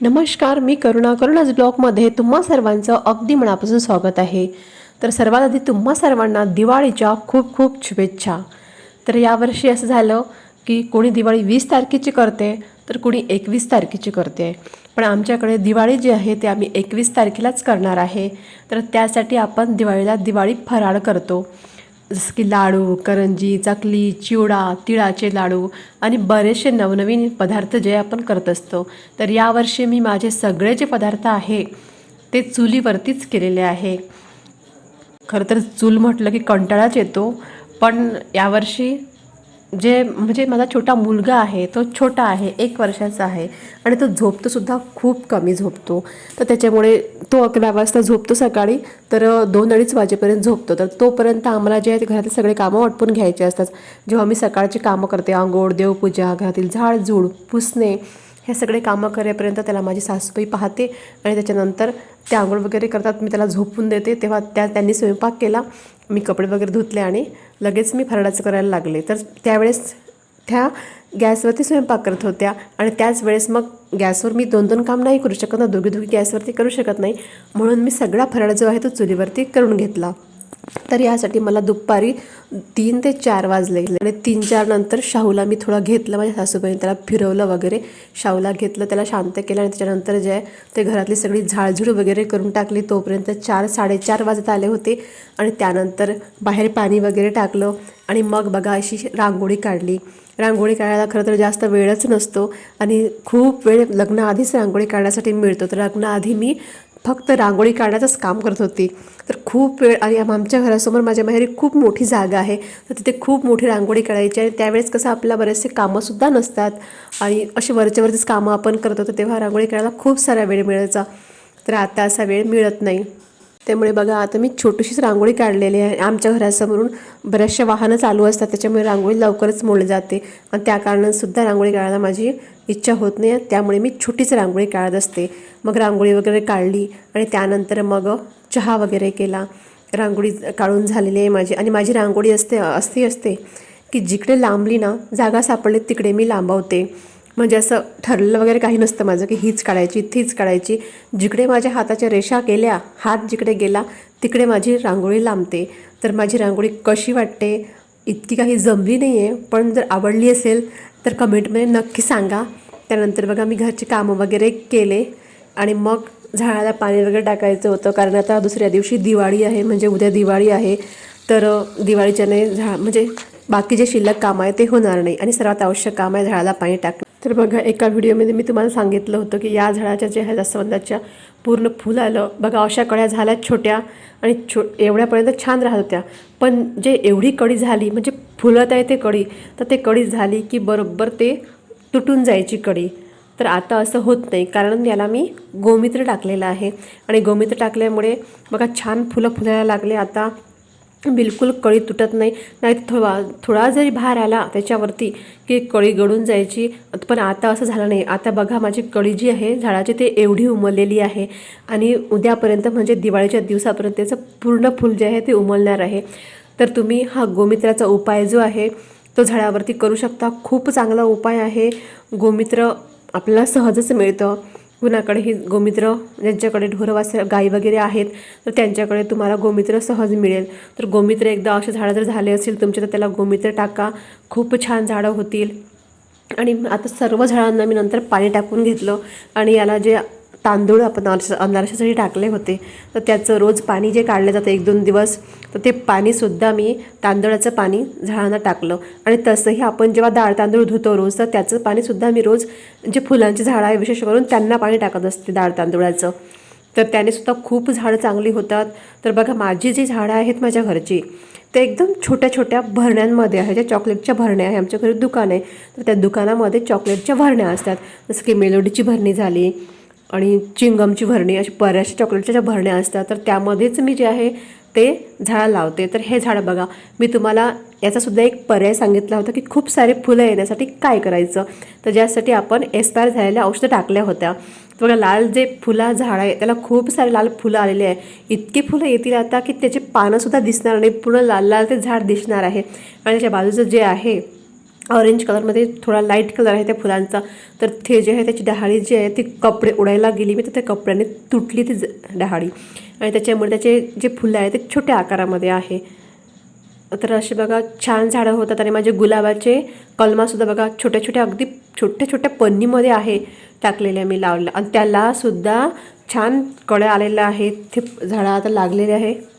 नमस्कार मी करुणा. करुणाज ब्लॉगमध्ये तुम्हा सर्वांचं अगदी मनापासून स्वागत आहे. तर सर्वात आधी तुम्हा सर्वांना दिवाळीच्या खूप खूप शुभेच्छा. तर यावर्षी असं झालं की कोणी दिवाळी वीस तारखेची करते तर कोणी एकवीस तारखेची करते. पण आमच्याकडे दिवाळी जी आहे ते आम्ही एकवीस तारखेलाच करणार आहे. तर त्यासाठी आपण दिवाळीला दिवाळी फराळ करतो. जसं की लाडू करंजी चकली चिवडा तिळाचे लाडू आणि बरेचसे नवनवीन पदार्थ जे आपण करत असतो. तर यावर्षी मी माझे सगळे जे पदार्थ आहे ते चुलीवरतीच केलेले आहे. खरं तर चूल म्हटलं की कंटाळाच येतो पण यावर्षी जे म्हणजे माझा छोटा मुलगा आहे तो छोटा आहे एक वर्षाचा आहे आणि तो झोपतोसुद्धा खूप कमी झोपतो. तर त्याच्यामुळे तो अकरा वाजता झोपतो सकाळी तर दोन अडीच वाजेपर्यंत झोपतो. तर तोपर्यंत आम्हाला जे आहे घरातले सगळे कामं वाटपून घ्यायचे असतात. जेव्हा मी सकाळची कामं करते आंघोळ देवपूजा घरातील झाडझूड पुसणे हे सगळे कामं करेपर्यंत त्याला माझी सासूबाई पाहते आणि त्याच्यानंतर ते आंघोळ वगैरे करतात. मी त्याला झोपून देते. तेव्हा त्या त्यांनी स्वयंपाक केला. मी कपडे वगैरे धुतले आणि लगेच मी फराळाचं करायला लागले. तर त्यावेळेस त्या गॅसवरती स्वयंपाक करत होत्या आणि त्याच वेळेस मग गॅसवर मी दोन दोन काम नाही करू शकत ना दोघी दोघी गॅसवरती करू शकत नाही. म्हणून मी सगळा फराळ जो आहे तो चुलीवरती करून घेतला. तर यासाठी मला दुपारी तीन ते चार वाजले. आणि तीन चार नंतर शाहूला मी थोडं घेतलं माझ्या सासूबाईने त्याला फिरवलं वगैरे. शाहूला घेतलं त्याला शांत केलं आणि त्याच्यानंतर जे आहे ते घरातली सगळी झाडझूड वगैरे करून टाकली. तोपर्यंत चार साडेचार वाजत आले होते आणि त्यानंतर बाहेर पाणी वगैरे टाकलं आणि मग बघा अशी रांगोळी काढली. रांगोळी काढायला खरं तर जास्त वेळच नसतो आणि खूप वेळ लग्नाआधीच रांगोळी काढण्यासाठी मिळतो. तर लग्नाआधी मी फक्त रांगोळी काढण्याचंच काम करत होती. तर खूप वेळ आणि आम- आमच्या घरासमोर माझ्या माहेरी खूप मोठी जागा आहे. तर तिथे खूप मोठी रांगोळी काढायची आणि त्यावेळेस कसं आपल्या बरेचसे कामंसुद्धा नसतात. आणि अशी वरच्या वरतीच कामं आपण करत होतो तेव्हा रांगोळी काढायला खूप सारा वेळ मिळायचा. तर आता असा वेळ मिळत नाही. त्यामुळे बघा आता मी छोटीशीच रांगोळी काढलेली आहे. आमच्या घरासमोरून बऱ्याचशा वाहनं चालू असतात त्याच्यामुळे रांगोळी लवकरच मोडली जाते. आणि त्या कारणानंसुद्धा रांगोळी काढायला माझी इच्छा होत नाही त्यामुळे मी छोटीच रांगोळी काढत असते. मग रांगोळी वगैरे काढली आणि त्यानंतर मग चहा वगैरे केला. रांगोळी काढून झालेली आहे माझी. आणि माझी रांगोळी असते असते असते की जिकडे लांबली ना जागा सापडली तिकडे मी लांबवते. म्हणजे असं ठरलेलं वगैरे काही नसतं माझं की हीच काढायची तीच काढायची. जिकडे माझ्या हाताच्या रेषा गेल्या हात जिकडे गेला तिकडे माझी रांगोळी लांबते. तर माझी रांगोळी कशी वाटते? इतकी काही जमली नाही आहे पण जर आवडली असेल तर कमेंटमध्ये नक्की सांगा. त्यानंतर बघा मी घरचे कामं वगैरे केले आणि मग झाडाला पाणी वगैरे टाकायचं होतं. कारण आता दुसऱ्या दिवशी दिवाळी आहे म्हणजे उद्या दिवाळी आहे. तर दिवाळीच्याने झा म्हणजे बाकी जे शिल्लक काम आहे ते होणार नाही आणि सर्वात आवश्यक काम आहे झाडाला पाणी टाकणं. तर बघा एका व्हिडिओमध्ये मी तुम्हाला सांगितलं होतं की या झाडाच्या जे आहे जास्वंदाच्या पूर्ण फुल आलं बघा अशा कळ्या झाल्या छोट्या आणि छो एवढ्यापर्यंत छान राहत होत्या. पण जे एवढी कडी झाली म्हणजे फुलत आहे ते कडी तर ते कडी झाली की बरोबर ते तुटून जायची कडी. तर आता असं होत नाही कारण याला मी गोमित्र टाकलेलं आहे. आणि गोमित्र टाकल्यामुळे बघा छान फुलं फुलायला लागले. आता बिलकुल कळी तुटत नाही. नाही थोडा थोडा जरी भार आला त्याच्यावरती की कळी गळून जायची. पण आता असं झालं नाही. आता बघा माझी कळी जी आहे झाडाची ते एवढी उमललेली आहे. आणि उद्यापर्यंत म्हणजे दिवाळीच्या दिवसापर्यंत त्याचं पूर्ण फुल जे आहे ते उमलणार आहे. तर तुम्ही हा गोमित्राचा उपाय जो आहे तो झाडावरती करू शकता. खूप चांगला उपाय आहे. गोमित्र आपल्याला सहजच मिळतं. कुणाकडेही गोमित्र ज्यांच्याकडे ढोरवास गाई वगैरे आहेत तर त्यांच्याकडे तुम्हाला गोमित्र सहज मिळेल. तर गोमित्र एकदा असे झाडं जर झाले असेल तुमचे तर त्याला गोमित्र टाका. खूप छान झाडं होतील. आणि आता सर्व झाडांना मी नंतर पाणी टाकून घेतलं. आणि याला जे तांदूळ आपण अनारसा अनारशासाठी टाकले होते. तर त्याचं रोज पाणी जे काढलं जातं एक दोन दिवस तर ते पाणीसुद्धा मी तांदळाचं पाणी झाडांना टाकलं. आणि तसंही आपण जेव्हा डाळ तांदूळ धुतो रोज तर त्याचं पाणीसुद्धा मी रोज जे फुलांची झाडं आहे विशेष करून त्यांना पाणी टाकत असते डाळ तांदूळाचं. तर त्याने सुद्धा खूप झाडं चांगली होतात. तर बघा माझी जी झाडं आहेत माझ्या घरची ते एकदम छोट्या छोट्या भरण्यांमध्ये आहे. ज्या चॉकलेटच्या भरण्या आहे आमच्या घरी दुकान आहे. तर त्या दुकानामध्ये चॉकलेटच्या भरण्या असतात. जसं की मेलोडीची भरणी झाली आणि चिंगमची भरणी अशी बऱ्याचशा चॉकलेटच्या ज्या भरण्या असतात तर त्यामध्येच मी जे आहे ते झाडं लावते. तर हे झाडं बघा मी तुम्हाला याचासुद्धा एक पर्याय सांगितला होता की खूप सारे फुलं येण्यासाठी काय करायचं? तर ज्यासाठी आपण एक्सपायर झालेल्या औषधं टाकल्या होत्या. तर बघा लाल जे फुला झाड आहे त्याला खूप सारे लाल फुलं आलेले आहे. इतकी फुलं येतील आता की त्याचे पानंसुद्धा दिसणार नाही पूर्ण लाल लाल ते झाड दिसणार आहे. आणि त्याच्या बाजूचं जे आहे ऑरेंज कलरमध्ये थोडा लाइट कलर आहे त्या फुलांचा. तर ते जे आहे त्याची डहाळी जी आहे ती कपडे उडायला गेली. मी तर त्या कपड्याने तुटली ती ज- डहाळी. आणि त्याच्यामुळे त्याचे जे फुलं आहे ते छोट्या आकारामध्ये आहे. तर असे बघा छान झाडं होतात. आणि माझे गुलाबाचे कलमासुद्धा बघा छोट्या छोट्या अगदी छोट्या छोट्या पन्नीमध्ये आहे टाकलेल्या मी लावल्या. आणि त्याला सुद्धा छान कळ्या आलेल्या आहेत ते झाडं आता लागलेले आहे.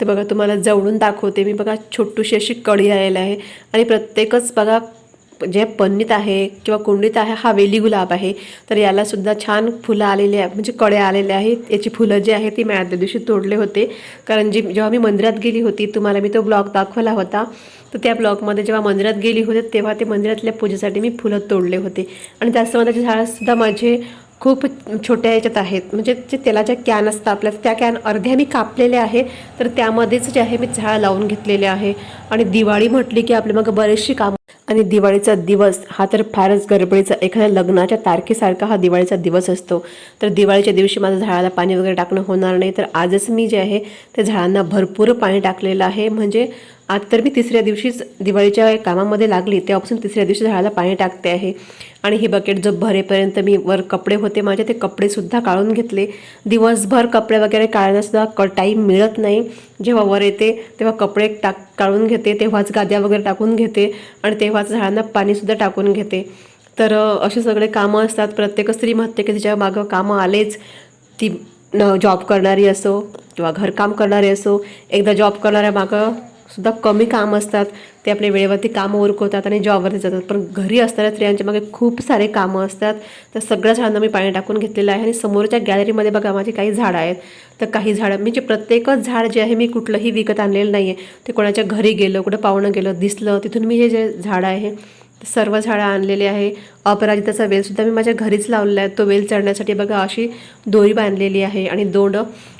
ते बघा तुम्हाला जवळून दाखवते. मी बघा छोटूशी अशी कळी आलेली आहे. आणि प्रत्येकच बघा जे पन्नीत आहे किंवा कुंडीत आहे हा वेली गुलाब आहे. तर याला सुद्धा छान फुलं आलेली आहे म्हणजे कळ्या आलेले आहेत. याची फुलं जी आहे ती मी आदल्या दिवशी तोडले होते. कारण जी जेव्हा मी मंदिरात गेली होती तुम्हाला मी तो ब्लॉग दाखवला होता. तर त्या ब्लॉगमध्ये जेव्हा मंदिरात गेली होते तेव्हा ते मंदिरातल्या पूजेसाठी मी फुलं तोडले होते. आणि त्याचमध्ये झाडंसुद्धा माझे खूप छोट्या याच्यात आहेत. म्हणजे जे तेलाच्या कॅन असतात आपल्या त्या कॅन अर्ध्या मी कापलेल्या आहे तर त्यामध्येच जे आहे मी झाड लावून घेतलेले आहे. आणि दिवाळी म्हटली की आपल्या मग बरेचशी कामं आणि दिवाळीचा दिवस हा तर फारच गडबडीचा एखाद्या लग्नाच्या तारखेसारखा हा दिवाळीचा दिवस असतो. तर दिवाळीच्या दिवशी माझं झाडाला पाणी वगैरे टाकणं होणार नाही. तर आजच मी जे आहे ते झाडांना भरपूर पाणी टाकलेलं आहे. म्हणजे आज तर मी तिसऱ्या दिवशीच दिवाळीच्या कामामध्ये लागली तेव्हापासून तिसऱ्या दिवशी झाडाला पाणी टाकते आहे. आणि ही बकेट जो भरेपर्यंत मी वर कपडे होते माझे ते कपडेसुद्धा काढून घेतले. दिवसभर कपडे वगैरे काढण्यासुद्धा क टाईम मिळत नाही. जेव्हा वर येते तेव्हा कपडे टाक काढून घेते तेव्हाच गाद्या वगैरे टाकून घेते आणि तेव्हाच झाडांना पाणीसुद्धा टाकून घेते. तर असे सगळे कामं असतात. प्रत्येक स्त्री म्हणते की तिच्या मागं कामं आलेच. ती न जॉब करणारी असो किंवा घरकाम करणारी असो एकदा जॉब करणाऱ्या मागं सुद्धा कमी काम असतात. ते आपल्या वेळेवरती कामं उरकवतात आणि जॉबवरती जातात. पण घरी असणाऱ्या स्त्रियांच्या मागे खूप सारे कामं असतात. तर सगळ्या झाडांना मी पाणी टाकून घेतलेलं आहे आणि समोरच्या गॅलरीमध्ये बघा माझी काही झाडं आहेत. तर काही झाडं म्हणजे प्रत्येकच झाड जे आहे मी कुठलंही विकत आणलेलं नाही आहे ते कोणाच्या घरी गेलं कुठं पाहुणं गेलं दिसलं तिथून मी हे जे झाडं आहे सर्व झाडं आणलेले आहे. अपराजिताचा वेलसुद्धा मी माझ्या घरीच लावलेला आहे. तो वेल चढण्यासाठी बघा अशी दोरी बांधलेली आहे आणि दोन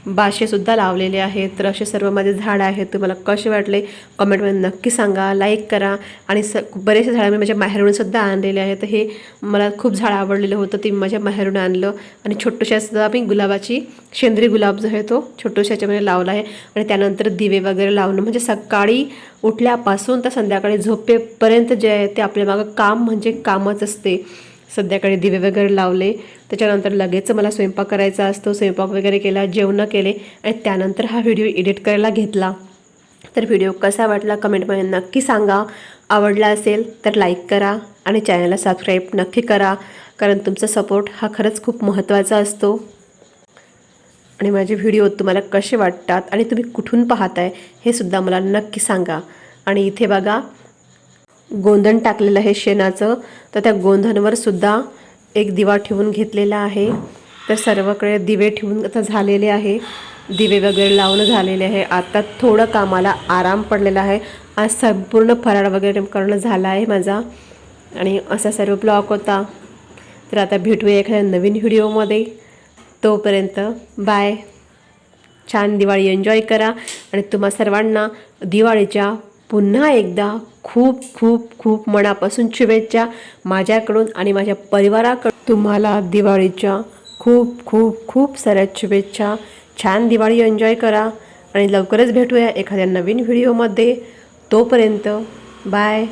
बाशेसुद्धा लावलेले आहेत. तर असे सर्व माझे झाडं आहेत. तुम्हाला कसे वाटले कमेंटमध्ये नक्की सांगा. लाईक करा आणि स बरेचसे झाडं मी माझ्या माहेरूनसुद्धा आणलेले आहेत. तर हे मला खूप झाडं आवडलेलं होतं. ते मी माझ्या माहेरून आणलं आणि छोटूशासुद्धा मी गुलाबाची शेंद्री गुलाब जो आहे तो छोटूशाच्यामध्ये लावला आहे. आणि त्यानंतर दिवे वगैरे लावणं. म्हणजे सकाळी उठल्यापासून तर संध्याकाळी झोपेपर्यंत जे आहे ते आपल्या मागं काम म्हणजे कामच असते. संध्याकाळी दिवे वगैरे लावले. त्याच्यानंतर लगेच मला स्वयंपाक करायचा असतो. स्वयंपाक वगैरे केला जेवणं केले आणि त्यानंतर हा व्हिडिओ एडिट करायला घेतला. तर व्हिडिओ कसा वाटला कमेंटमध्ये नक्की सांगा. आवडला असेल तर लाईक करा आणि चॅनलला सबस्क्राईब नक्की करा. कारण तुमचा सपोर्ट हा खरंच खूप महत्त्वाचा असतो. आणि माझे व्हिडिओ तुम्हाला कसे वाटतात आणि तुम्ही कुठून पाहताय हे सुद्धा मला नक्की सांगा. आणि इथे बघा गोंधण टाकलेलं आहे शेणाचं. तर त्या गोंधणवर सुद्धा एक दिवा ठेवून घेतलेला आहे. तर सर्वकडे दिवे ठेवून आता झालेले आहे. दिवे वगैरे लावणं झालेले आहे. आता थोडं कामाला आराम पडलेला आहे. आज संपूर्ण फराळ वगैरे करणं झाला आहे माझा. आणि असा सर्व ब्लॉक होता. तर आता भेटूया एखाद्या नवीन व्हिडिओमध्ये. तोपर्यंत बाय. छान दिवाळी एन्जॉय करा. आणि तुम्हा सर्वांना दिवाळीच्या पुन्हा एकदा खूप खूप खूप मनापासून शुभेच्छा माझ्याकडून आणि माझ्या परिवाराकडून. तुम्हाला दिवाळीच्या खूप खूप खूप साऱ्या शुभेच्छा. छान दिवाळी एन्जॉय करा आणि लवकरच भेटूया एखाद्या नवीन व्हिडिओमध्ये. तोपर्यंत बाय.